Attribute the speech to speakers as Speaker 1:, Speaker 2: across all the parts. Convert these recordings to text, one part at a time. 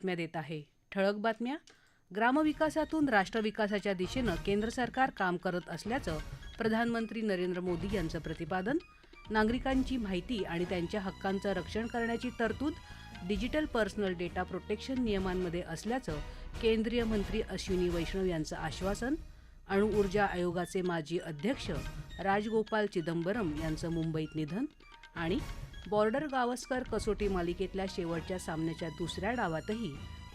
Speaker 1: बातम्या देत आहे ठळक बातम्या ग्रामविकासातून राष्ट्रविकासाच्या दिशेनं केंद्र सरकार काम करत असल्याचं प्रधानमंत्री नरेंद्र मोदी यांचं प्रतिपादन नागरिकांची माहिती आणि त्यांच्या हक्कांचं रक्षण करण्याची तरतूद डिजिटल पर्सनल डेटा प्रोटेक्शन नियमांमध्ये असल्याचं केंद्रीय मंत्री अश्विनी वैष्णव यांचं आश्वासन अणुऊर्जा आयोगाचे माजी अध्यक्ष राजगोपाल चिदंबरम यांचं मुंबईत निधन आणि बॉर्डर गावस्कर कसोटी मालिकेतल्या शेवटच्या सामन्याच्या दुसऱ्या डावातही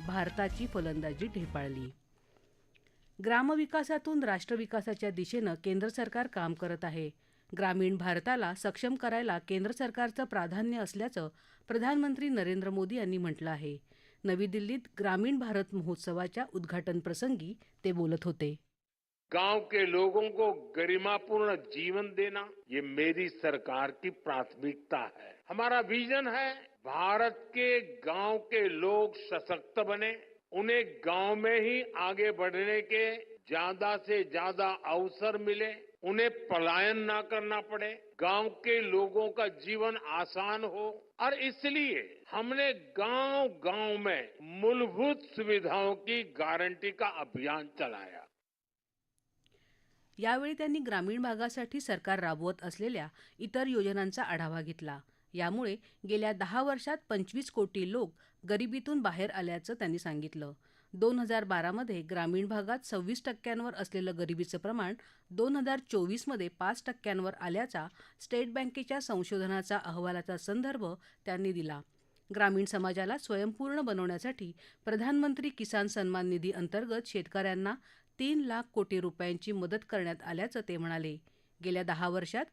Speaker 1: भारताची फलंदाजी ढेपाळली ग्रामविकासातून राष्ट्रविकासाच्या दिशेनं केंद्र सरकार काम करत आहे ग्रामीण भारताला सक्षम करायला केंद्र सरकारचं प्राधान्य असल्याचं प्रधानमंत्री नरेंद्र मोदी यांनी म्हटलं आहे नवी दिल्लीत ग्रामीण भारत महोत्सवाच्या उद्घाटनप्रसंगी ते बोलत होते गांव के लोगों को गरिमापूर्ण जीवन देना ये मेरी सरकार की प्राथमिकता है हमारा विजन है भारत के गांव के लोग सशक्त बने उन्हें गांव में ही आगे बढ़ने के ज्यादा से ज्यादा अवसर मिले उन्हें पलायन ना करना पड़े गांव के लोगों का जीवन आसान हो और इसलिए हमने गांव गांव में मूलभूत सुविधाओं की गारंटी का अभियान चलाया यावेळी त्यांनी ग्रामीण भागासाठी सरकार राबवत असलेल्या इतर योजनांचा आढावा घेतला यामुळे गेल्या दहा वर्षात पंचवीस कोटी लोक गरिबीतून बाहेर आल्याचं त्यांनी सांगितलं दोन हजार बारामध्ये ग्रामीण भागात सव्वीस टक्क्यांवर असलेलं गरिबीचं प्रमाण दोन हजार चोवीसमध्ये पाच टक्क्यांवर आल्याचा स्टेट बँकेच्या संशोधनाचा अहवालाचा संदर्भ त्यांनी दिला ग्रामीण समाजाला स्वयंपूर्ण बनवण्यासाठी प्रधानमंत्री किसान सन्मान निधी अंतर्गत शेतकऱ्यांना तीन लाख कोटी रुपयांची मदत करण्यात आल्याचं ते म्हणाले गेल्या दहा वर्षात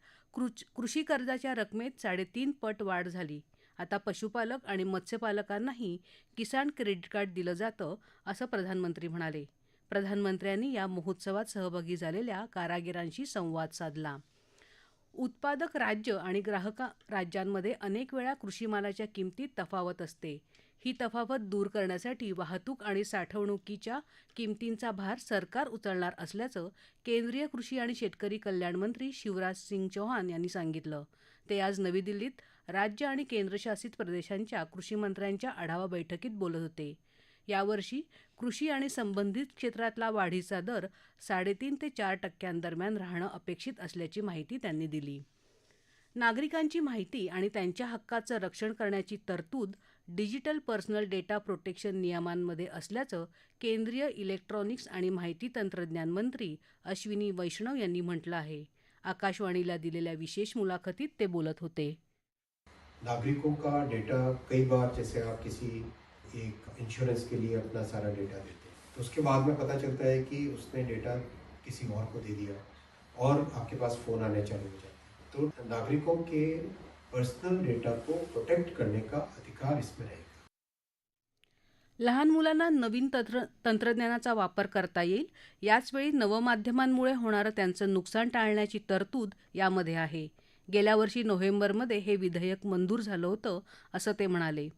Speaker 1: कृषी कर्जाच्या रकमेत साडेतीन पट वाढ झाली आता पशुपालक आणि मत्स्यपालकांनाही किसान क्रेडिट कार्ड दिलं जातं असं प्रधानमंत्री म्हणाले प्रधानमंत्र्यांनी या महोत्सवात सहभागी झालेल्या कारागिरांशी संवाद साधला उत्पादक राज्य आणि ग्राहक राज्यांमध्ये अनेक वेळा कृषी मालाच्या किमतीत तफावत असते ही तफावत दूर करण्यासाठी वाहतूक आणि साठवणुकीच्या किमतींचा भार सरकार उचलणार असल्याचं केंद्रीय कृषी आणि शेतकरी कल्याण मंत्री शिवराज सिंग चौहान यांनी सांगितलं ते आज नवी दिल्लीत राज्य आणि केंद्रशासित प्रदेशांच्या कृषी मंत्र्यांच्या आढावा बैठकीत बोलत होते यावर्षी कृषी आणि संबंधित क्षेत्रातला वाढीचा दर साडेतीन ते चार टक्क्यांदरम्यान राहणं अपेक्षित असल्याची माहिती त्यांनी दिली नागरिकांची माहिती आणि त्यांच्या हक्काचं रक्षण करण्याची तरतूद डिजिटल पर्सनल डेटा प्रोटेक्शन नियमांमध्ये असल्याचं केंद्रीय इलेक्ट्रॉनिक्स आणि माहिती तंत्रज्ञान मंत्री अश्विनी वैष्णव यांनी म्हटलं आहे आकाशवाणीला दिलेल्या विशेष मुलाखतीत ते बोलत होते नागरिकों का डेटा कई बार जैसे आप किसी एक इंश्योरेंस के लिए अपना सारा डेटा देते हैं तो उसके बाद में पता चलता है कि उसने डेटा किसी और को दे
Speaker 2: दिया और आपके पास फ़ोन आने चालू हो जाते हैं तो नागरिकों के पर्सनल डेटा को प्रोटेक्ट करने का अधिकार इसमें रहेगा लहान मुलांना नवीन तंत्र तंत्रज्ञानाचा वापर करता येईल याचवेळी नवमाध्यमांमुळे होणारं त्यांचं नुकसान टाळण्याची तरतूद यामध्ये आहे गेल्या
Speaker 1: वर्षी नोव्हेंबरमध्ये हे विधेयक मंजूर झालं होतं असं ते म्हणाले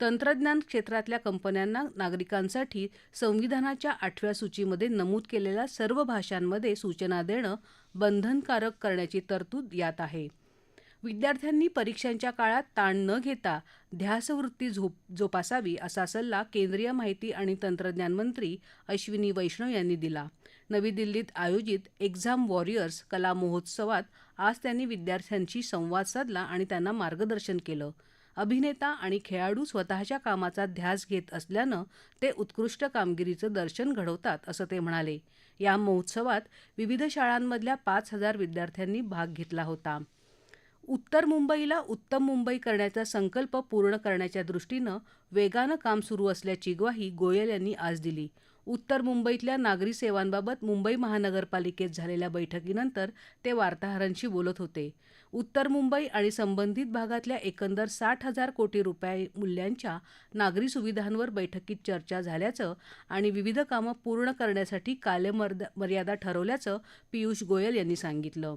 Speaker 1: तंत्रज्ञान क्षेत्रातल्या कंपन्यांना नागरिकांसाठी संविधानाच्या आठव्या सूचीमध्ये नमूद केलेल्या सर्व भाषांमध्ये सूचना देणं बंधनकारक करण्याची तरतूद यात आहे विद्यार्थ्यांनी परीक्षांच्या काळात ताण न घेता ध्यासवृत्ती झोप जोपासावी असा सल्ला केंद्रीय माहिती आणि तंत्रज्ञान मंत्री अश्विनी वैष्णव यांनी दिला नवी दिल्लीत आयोजित एक्झाम वॉरियर्स कला महोत्सवात आज त्यांनी विद्यार्थ्यांशी संवाद साधला आणि त्यांना मार्गदर्शन केलं अभिनेता आणि खेळाडू स्वतःच्या कामाचा ध्यास घेत असल्यानं ते उत्कृष्ट कामगिरीचं दर्शन घडवतात असं ते म्हणाले या महोत्सवात विविध शाळांमधल्या पाच हजार विद्यार्थ्यांनी भाग घेतला होता उत्तर मुंबईला उत्तम मुंबई करण्याचा संकल्प पूर्ण करण्याच्या दृष्टीनं वेगानं काम सुरू असल्याची ग्वाही गोयल यांनी आज दिली उत्तर मुंबईतल्या नागरी सेवांबाबत मुंबई महानगरपालिकेत झालेल्या बैठकीनंतर ते वार्ताहरांशी बोलत होते उत्तर मुंबई आणि संबंधित भागातल्या एकंदर साठ हजार कोटी रुपये मूल्यांच्या नागरी सुविधांवर बैठकीत चर्चा झाल्याचं आणि विविध कामं पूर्ण करण्यासाठी कालमर्यादा मर्यादा ठरवल्याचं पियुष गोयल यांनी सांगितलं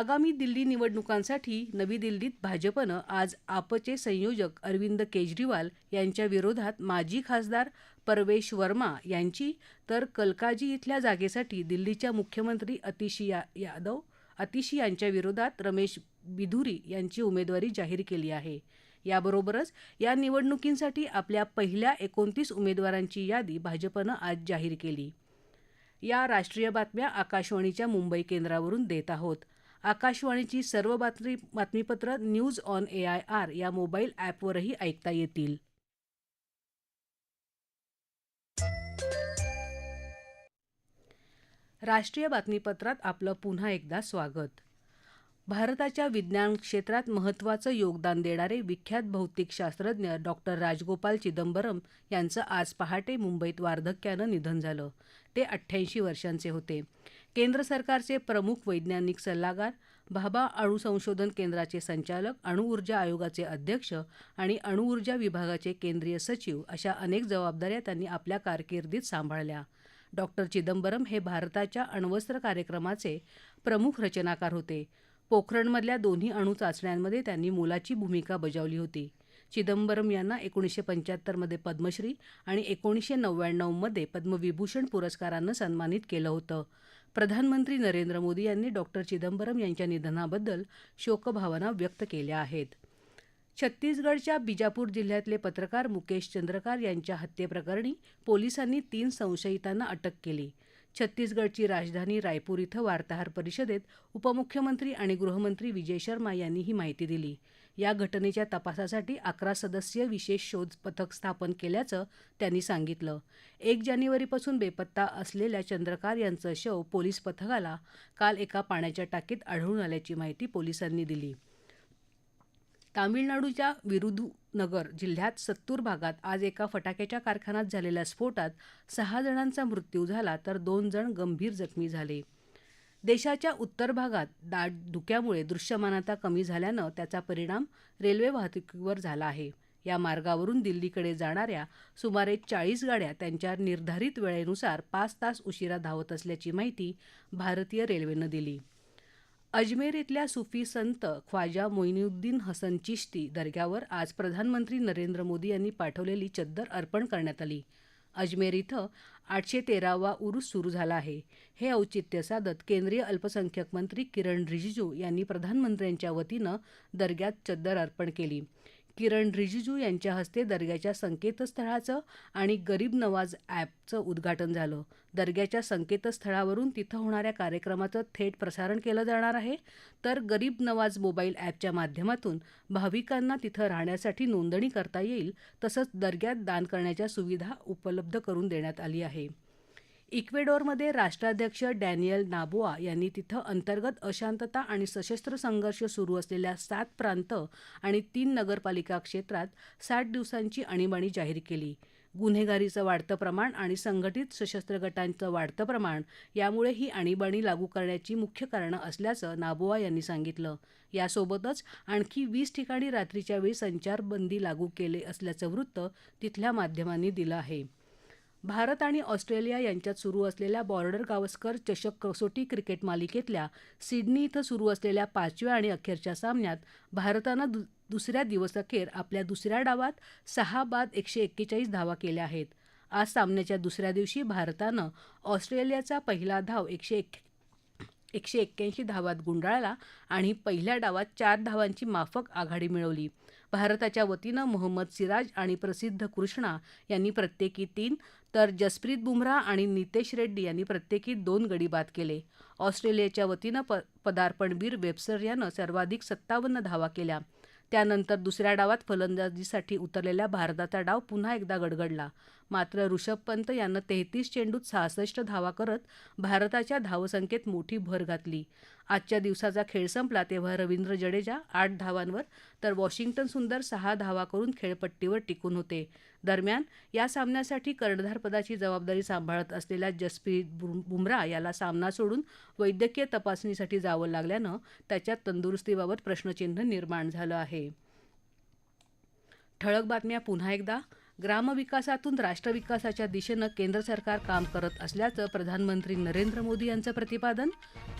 Speaker 1: आगामी दिल्ली निवडणुकांसाठी नवी दिल्लीत भाजपनं आज आपचे संयोजक अरविंद केजरीवाल यांच्या विरोधात माजी खासदार परवेश वर्मा यांची तर कलकाजी इथल्या जागेसाठी दिल्लीच्या मुख्यमंत्री अतिशी यादव अतिशी यांच्या विरोधात रमेश बिधुरी यांची उमेदवारी जाहीर केली आहे याबरोबरच या निवडणुकींसाठी आपल्या पहिल्या एकोणतीस उमेदवारांची यादी भाजपनं आज जाहीर केली या राष्ट्रीय बातम्या आकाशवाणीच्या मुंबई केंद्रावरून देत आहोत आकाशवाणीची सर्व बातमी बातमीपत्र news on A I R या मोबाईल ॲपवरही ऐकता येतील राष्ट्रीय बातमीपत्रात आपलं पुन्हा एकदा स्वागत भारताच्या विज्ञान क्षेत्रात महत्त्वाचं योगदान देणारे विख्यात भौतिकशास्त्रज्ञ डॉक्टर राजगोपाल चिदंबरम यांचं आज पहाटे मुंबईत वार्धक्यानं निधन झालं ते अठ्ठ्याऐंशी वर्षांचे होते केंद्र सरकारचे प्रमुख वैज्ञानिक सल्लागार भाभा अणुसंशोधन संशोधन केंद्राचे संचालक अणुऊर्जा आयोगाचे अध्यक्ष आणि अणुऊर्जा विभागाचे केंद्रीय सचिव अशा अनेक जबाबदाऱ्या त्यांनी आपल्या कारकिर्दीत सांभाळल्या डॉक्टर चिदंबरम हे भारताच्या अण्वस्त्र कार्यक्रमाचे प्रमुख रचनाकार होते पोखरणमधल्या दोन्ही अणू चाचण्यांमध्ये त्यांनी मोलाची भूमिका बजावली होती चिदंबरम यांना एकोणीसशे पंच्याहत्तरमध्ये पद्मश्री आणि एकोणीसशे नव्याण्णवमध्ये पद्मविभूषण पुरस्कारानं सन्मानित केलं होतं प्रधानमंत्री नरेंद्र मोदी यांनी डॉक्टर चिदंबरम यांच्या निधनाबद्दल शोकभावना व्यक्त केल्या आहेत छत्तीसगडच्या बिजापूर जिल्ह्यातले पत्रकार मुकेश चंद्रकार यांच्या हत्येप्रकरणी पोलिसांनी तीन संशयितांना अटक केली छत्तीसगडची राजधानी रायपूर इथं वार्ताहर परिषदेत उपमुख्यमंत्री आणि गृहमंत्री विजय शर्मा यांनी ही माहिती दिली या घटनेच्या तपासासाठी अकरा सदस्यीय विशेष शोध पथक स्थापन केल्याचं त्यांनी सांगितलं एक जानेवारीपासून बेपत्ता असलेल्या चंद्रकार यांचं शव पोलीस पथकाला काल एका पाण्याच्या टाकीत आढळून आल्याची माहिती पोलिसांनी दिली तामिळनाडूच्या नगर जिल्ह्यात सत्तूर भागात आज एका फटाक्याच्या कारखान्यात झालेल्या स्फोटात सहा जणांचा मृत्यू झाला तर दोन जण गंभीर जखमी झाले देशाच्या उत्तर भागात दाट धुक्यामुळे दृश्यमानता कमी झाल्यानं त्याचा परिणाम रेल्वे वाहतुकीवर झाला आहे या मार्गावरून दिल्लीकडे जाणाऱ्या सुमारे चाळीस गाड्या त्यांच्या निर्धारित वेळेनुसार पाच तास उशिरा धावत असल्याची माहिती भारतीय रेल्वेनं दिली अजमेर इथल्या सुफी संत ख्वाजा मोईनुद्दीन हसन चिश्ती दर्ग्यावर आज प्रधानमंत्री नरेंद्र मोदी यांनी पाठवलेली चद्दर अर्पण करण्यात आली अजमेर इथं आठशे तेरावा उरूस सुरू झाला आहे हे औचित्य साधत केंद्रीय अल्पसंख्यक मंत्री किरण रिजिजू यांनी प्रधानमंत्र्यांच्या वतीनं दर्ग्यात चद्दर अर्पण केली किरण रिजिजू यांच्या हस्ते दर्ग्याच्या संकेतस्थळाचं आणि गरीब नवाज ॲपचं उद्घाटन झालं दर्ग्याच्या संकेतस्थळावरून तिथं होणाऱ्या कार्यक्रमाचं थेट प्रसारण केलं जाणार आहे तर गरीब नवाज मोबाईल ॲपच्या माध्यमातून भाविकांना तिथं राहण्यासाठी नोंदणी करता येईल तसंच दर्ग्यात दान करण्याच्या सुविधा उपलब्ध करून देण्यात आली आहे इक्वेडोरमध्ये राष्ट्राध्यक्ष डॅनियल नाबोआ यांनी तिथं अंतर्गत अशांतता आणि सशस्त्र संघर्ष सुरू असलेल्या सात प्रांत आणि तीन नगरपालिका क्षेत्रात साठ दिवसांची आणीबाणी जाहीर केली गुन्हेगारीचं वाढतं प्रमाण आणि संघटित सशस्त्र गटांचं वाढतं प्रमाण यामुळे ही आणीबाणी लागू करण्याची मुख्य कारणं असल्याचं नाबोआ यांनी सांगितलं यासोबतच आणखी वीस ठिकाणी रात्रीच्या वेळी संचारबंदी लागू केले असल्याचं वृत्त तिथल्या माध्यमांनी दिलं आहे भारत आणि ऑस्ट्रेलिया यांच्यात सुरू असलेल्या बॉर्डर गावस्कर चषक कसोटी क्रिकेट मालिकेतल्या सिडनी इथं सुरू असलेल्या पाचव्या आणि अखेरच्या सामन्यात भारतानं दु दुसऱ्या अखेर आपल्या दुसऱ्या डावात सहा बाद एकशे एक्केचाळीस धावा केल्या आहेत आज सामन्याच्या दुसऱ्या दिवशी भारतानं ऑस्ट्रेलियाचा पहिला धाव एकशे एक एकशे एक्क्याऐंशी धावात गुंडाळला आणि पहिल्या डावात चार धावांची माफक आघाडी मिळवली भारताच्या वतीनं मोहम्मद सिराज आणि प्रसिद्ध कृष्णा यांनी प्रत्येकी तीन तर जसप्रीत बुमराह आणि नितेश रेड्डी यांनी प्रत्येकी दोन गडी बाद केले ऑस्ट्रेलियाच्या वतीनं प पदार्पणवीर वेबसर यानं सर्वाधिक सत्तावन्न धावा केल्या त्यानंतर दुसऱ्या डावात फलंदाजीसाठी उतरलेल्या भारताचा डाव पुन्हा एकदा गडगडला मात्र ऋषभ पंत यानं तेहतीस चेंडूत सहासष्ट धावा करत भारताच्या धावसंख्येत मोठी भर घातली आजच्या दिवसाचा खेळ संपला तेव्हा रवींद्र जडेजा आठ धावांवर तर वॉशिंग्टन सुंदर सहा धावा करून खेळपट्टीवर टिकून होते दरम्यान या सामन्यासाठी कर्णधारपदाची जबाबदारी सांभाळत असलेल्या जसप्रीत बुमराह याला सामना सोडून वैद्यकीय तपासणीसाठी जावं लागल्यानं त्याच्या तंदुरुस्तीबाबत प्रश्नचिन्ह निर्माण झालं आहे ठळक बातम्या पुन्हा एकदा ग्रामविकासातून राष्ट्रविकासाच्या दिशेनं केंद्र सरकार काम करत असल्याचं प्रधानमंत्री नरेंद्र मोदी यांचं प्रतिपादन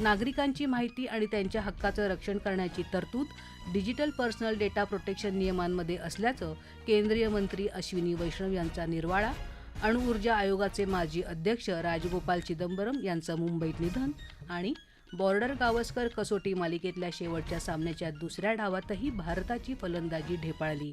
Speaker 1: नागरिकांची माहिती आणि त्यांच्या हक्काचं रक्षण करण्याची तरतूद डिजिटल पर्सनल डेटा प्रोटेक्शन नियमांमध्ये असल्याचं केंद्रीय मंत्री अश्विनी वैष्णव यांचा निर्वाळा अणुऊर्जा आयोगाचे माजी अध्यक्ष राजगोपाल चिदंबरम यांचं मुंबईत निधन आणि बॉर्डर गावस्कर कसोटी मालिकेतल्या शेवटच्या सामन्याच्या दुसऱ्या डावातही भारताची फलंदाजी ढेपाळली